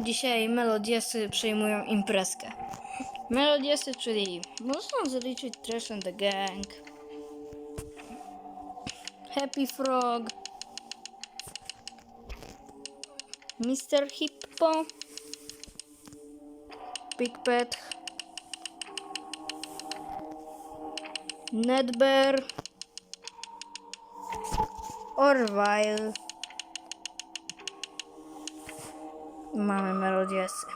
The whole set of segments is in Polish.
Dzisiaj melodiesy przejmują imprezkę. Melodiesy, czyli można zaliczyć Trash and the Gang, Happy Frog, Mr. Hippo, Big Pet, Nedbear, Orville. Mamy melodiesy.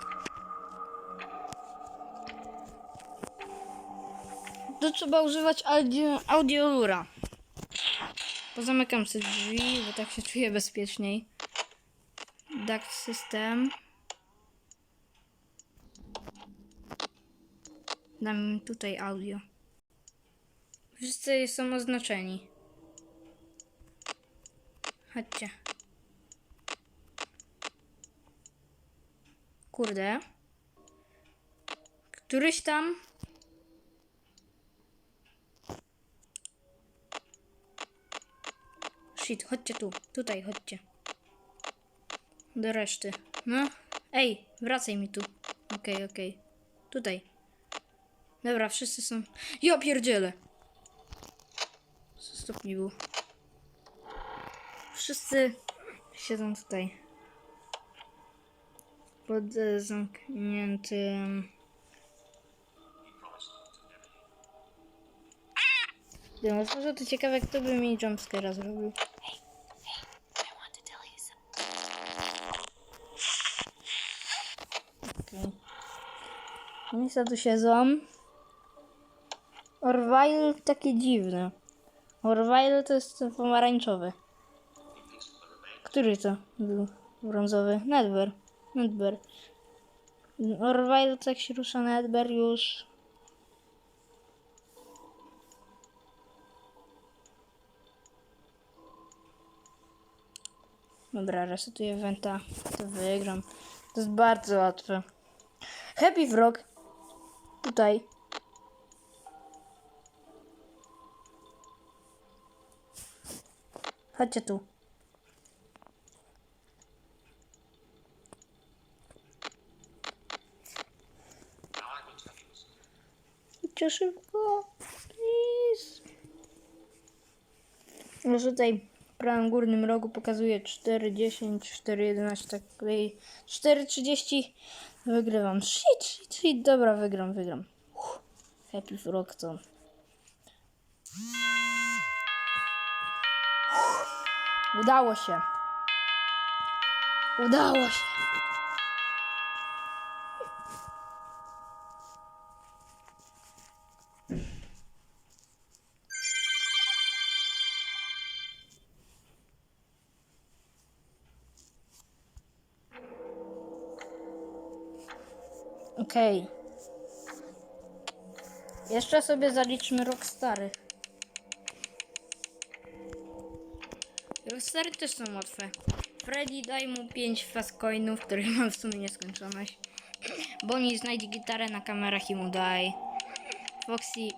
Tu trzeba używać audio, audiolura. Pozamykam sobie drzwi, bo tak się czuję bezpieczniej. Duct system. Dam tutaj audio. Wszyscy są oznaczeni. Chodźcie. Kurde. Któryś tam. Shit, chodźcie tu. Tutaj, chodźcie. Do reszty. No. Ej, wracaj mi tu. Okej, okej. Tutaj. Dobra, wszyscy są. Ja pierdzielę! Stopni był. Wszyscy siedzą tutaj. Pod zamkniętym. Ty, może to ciekawe, kto by mi jumpscare'a zrobił. Oni sobie tu siedzą. Orwile takie dziwne. Orwile to jest pomarańczowy. Który to był brązowy? Nedber. Nedber. Orwile to jak się rusza Nedber już. Dobra, resetuję Wenta. To wygram. To jest bardzo łatwe. Happy Frog. Tutaj. Chodźcie tu. Szybko. Please. Może tutaj w prawym górnym rogu pokazuje 4,10, 4,11, tak dalej. 4,30 wygrywam. Shit, shit, shit. Dobra, wygram, wygram. Uff. Happy Frog to. Uff. Udało się. Udało się. Okej. Jeszcze sobie zaliczmy Rockstary. Rockstary też są łatwe. Freddy daj mu 5 fast coinów, których mam w sumie nieskończoność. Bonnie znajdź gitarę na kamerach i mu daj. Foxy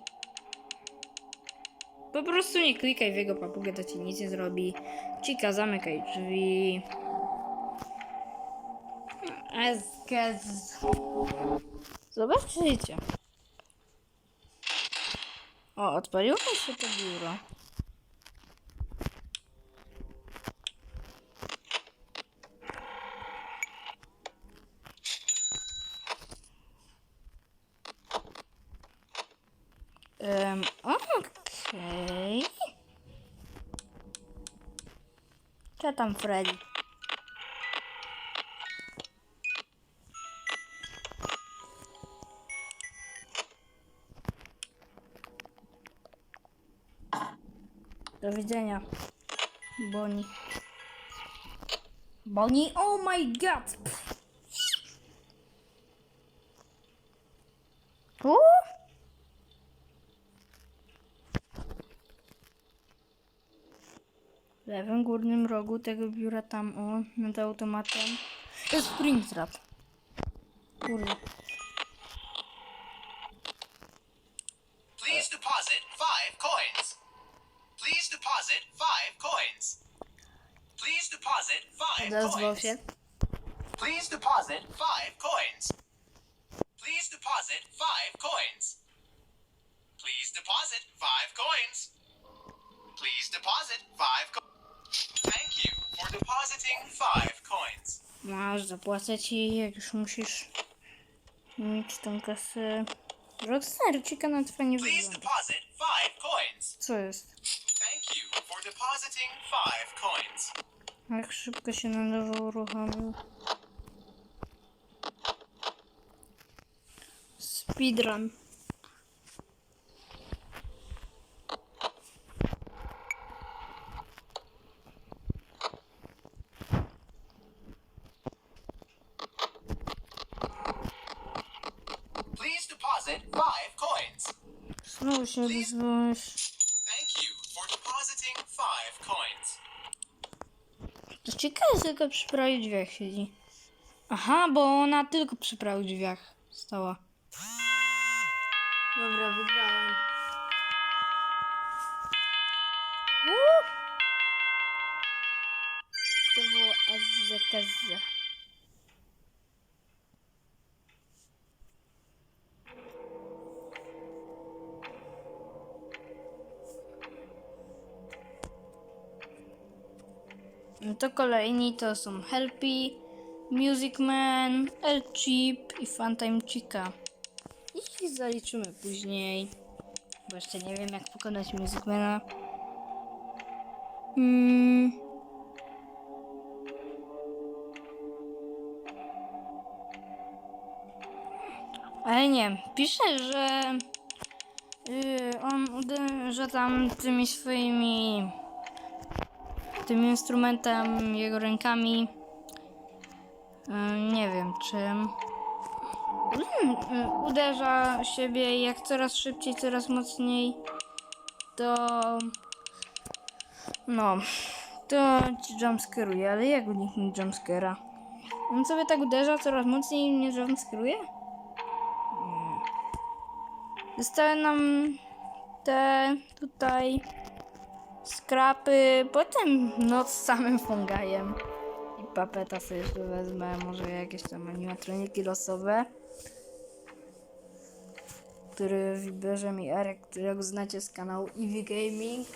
po prostu nie klikaj w jego papugę, to ci nic nie zrobi. Chica, zamykaj drzwi. Zobaczycie. O, odpaliło się to biuro. Um, okej. Co tam, Freddy? Do widzenia. Boni. Boni, oh my god! U? W lewym górnym rogu tego biura tam, o, nad automatem jest Springtrap. Kurde. Please deposit five Odezwał coins. się. Please deposit five coins. Please deposit five coins. Please deposit five coins. Please deposit five co- Thank you for depositing five coins. Masz, zapłacę ci, jak już musisz mieć tą kasę. Rockstar, ci kanał fajnie Please wygląda. coins. Co jest? Thank you for depositing five coins. Jak szybko się na nowo uruchomił. Speedrun. Please deposit five coins. Znowu się odezwałeś. Thank ciekawe, tylko przy prawie drzwiach siedzi. Aha, bo ona tylko przy prawych drzwiach stała. Dobra, wygrałem. Uuu. To było Azekaze. No to kolejni to są Helpy, Music Man, El Chip i Funtime Chica. Ich zaliczymy później, bo jeszcze nie wiem jak pokonać Music Mana. Mm. Ale nie, pisze, że yy, on uderza tam tymi swoimi tym instrumentem, jego rękami. E, Nie wiem czym. Uderza siebie jak coraz szybciej, coraz mocniej. To. No. To ci jumpscaruje, ale jak uniknąć jumpscara? On sobie tak uderza coraz mocniej i mnie jumpscaruje? Nie. Zostały nam te tutaj skrapy, potem noc z samym fungajem. I papeta sobie jeszcze wezmę, może jakieś tam animatroniki losowe. Który wybierze mi Erek, którego znacie z kanału Eevee Gaming.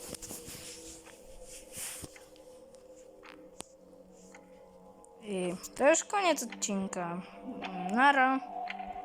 I to już koniec odcinka. Nara.